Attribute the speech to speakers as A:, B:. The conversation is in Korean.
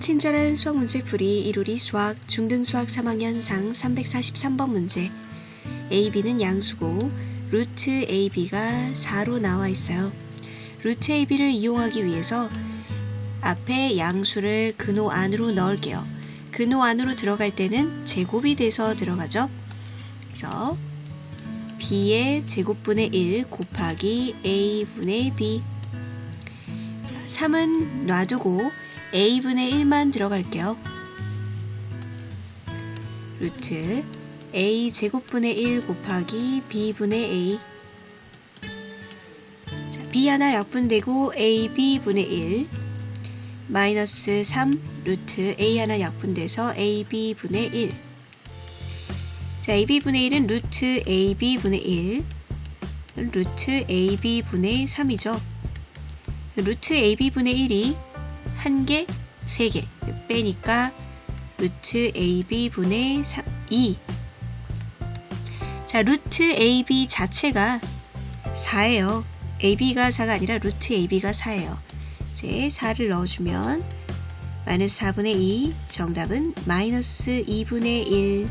A: 친절한 수학 문제풀이 1우리 수학 중등 수학 3학년상 343번 문제 AB는 양수고 루트 AB가 4로 나와 있어요. 루트 AB를 이용하기 위해서 앞에 양수를 근호 안으로 넣을게요. 근호 안으로 들어갈 때는 제곱이 돼서 들어가죠. 그래서 B의 제곱분의 1 곱하기 A분의 B 3은 놔두고 a분의 1만 들어갈게요. 루트 a 제곱분의 1 곱하기 b분의 a 자, b 하나 약분되고 ab분의 1 마이너스 3 루트 a 하나 약분돼서 ab분의 1 자, ab분의 1은 루트 ab분의 1 루트 ab분의 3이죠. 루트 ab분의 1이 1개, 3개 빼니까 루트 ab분의 2 자, 루트 ab 자체가 4예요. ab가 4가 아니라 루트 ab가 4예요. 이제 4를 넣어주면 마이너스 4분의 2 정답은 마이너스 2분의 1